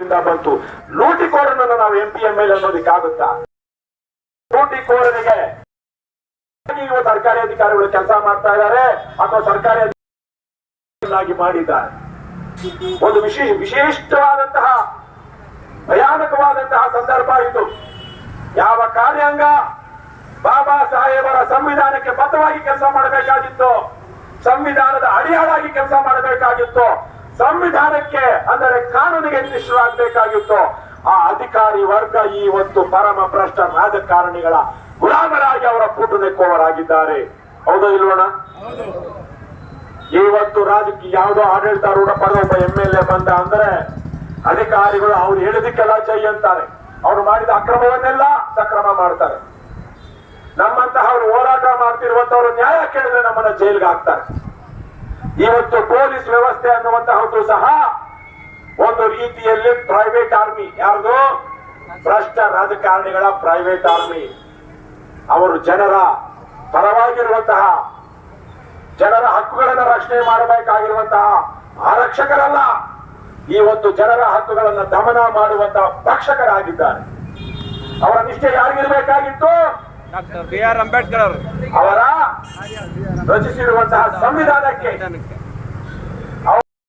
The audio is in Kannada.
ಬಂತು. ಲೂಟಿಕೋರನನ್ನು ನಾವು ಎಂ ಪಿ ಎಂ ಎಲ್ ಅನ್ನೋದಕ್ಕಾಗುತ್ತಾ ಲೂಟಿಕೋರನಿಗೆ ಇವ ಸರ್ಕಾರಿ ಅಧಿಕಾರಿಗಳು ಕೆಲಸ ಮಾಡ್ತಾ ಇದ್ದಾರೆ? ಅಥವಾ ಸರ್ಕಾರಿ ಮಾಡಿದ್ದಾರೆ? ಒಂದು ವಿಶೇಷ, ವಿಶಿಷ್ಟವಾದಂತಹ, ಭಯಾನಕವಾದಂತಹ ಸಂದರ್ಭ ಇದು. ಯಾವ ಕಾರ್ಯಾಂಗ ಬಾಬಾ ಸಾಹೇಬರ ಸಂವಿಧಾನಕ್ಕೆ ಬದ್ಧವಾಗಿ ಕೆಲಸ ಮಾಡಬೇಕಾಗಿತ್ತು, ಸಂವಿಧಾನದ ಅಡಿಯಾಳಾಗಿ ಕೆಲಸ ಮಾಡಬೇಕಾಗಿತ್ತು ಸಂವಿಧಾನಕ್ಕೆ, ಅಂದರೆ ಕಾನೂನಿಗೆ ನಿಷ್ಠರಾಗಬೇಕಾಗಿತ್ತು. ಆ ಅಧಿಕಾರಿ ವರ್ಗ ಈ ಒಂದು ಪರಮ ಭ್ರಷ್ಟ ರಾಜಕಾರಣಿಗಳ ಗುಲಾಮರಾಗಿ ಅವರ ಪುಟು ನೆಕ್ಕುವವರಾಗಿದ್ದಾರೆ ಹೌದೋ ಇಲ್ವಣ ಇವತ್ತು ರಾಜಕೀಯ, ಯಾವುದೋ ಆಡಳಿತಾರೂಢ ಪದ ಒಬ್ಬ ಎಂ ಎಲ್ ಎ ಬಂದ ಅಂದ್ರೆ ಅಧಿಕಾರಿಗಳು ಅವ್ರು ಹೇಳಿದಕ್ಕೆಲ್ಲ ಜೈ ಅಂತಾರೆ. ಅವ್ರು ಮಾಡಿದ ಅಕ್ರಮವನ್ನೆಲ್ಲ ಸಕ್ರಮ ಮಾಡ್ತಾರೆ. ನಮ್ಮಂತಹ ಅವ್ರು ಹೋರಾಟ ಮಾಡ್ತಿರುವಂತವ್ರು ನ್ಯಾಯ ಕೇಳಿದ್ರೆ ನಮ್ಮನ್ನ ಜೈಲ್ಗೆ ಹಾಕ್ತಾರೆ. ಇವತ್ತು ಪೊಲೀಸ್ ವ್ಯವಸ್ಥೆ ಅನ್ನುವಂತಹದ್ದು ಸಹ ಒಂದು ರೀತಿಯಲ್ಲಿ ಪ್ರೈವೇಟ್ ಆರ್ಮಿ ಯಾರ್ದು? ಭ್ರಷ್ಟ ರಾಜಕಾರಣಿಗಳ ಪ್ರೈವೇಟ್ ಆರ್ಮಿ ಅವರು ಜನರ ಪರವಾಗಿರುವಂತಹ ಜನರ ಹಕ್ಕುಗಳನ್ನು ರಕ್ಷಣೆ ಮಾಡಬೇಕಾಗಿರುವಂತಹ ಆರಕ್ಷಕರಲ್ಲ. ಇವತ್ತು ಜನರ ಹಕ್ಕುಗಳನ್ನು ದಮನ ಮಾಡುವಂತಹ ಪಕ್ಷಕರಾಗಿದ್ದಾರೆ ಅವರ ನಿಷ್ಠೆ ಯಾರಿಗಿರಬೇಕಾಗಿತ್ತು? ಡಾಕ್ಟರ್ ಬಿ ಆರ್ ಅಂಬೇಡ್ಕರ್ ಅವರು. ಅವರ ರಚಿಸಿರುವಂತಹ ಸಂವಿಧಾನಕ್ಕೆ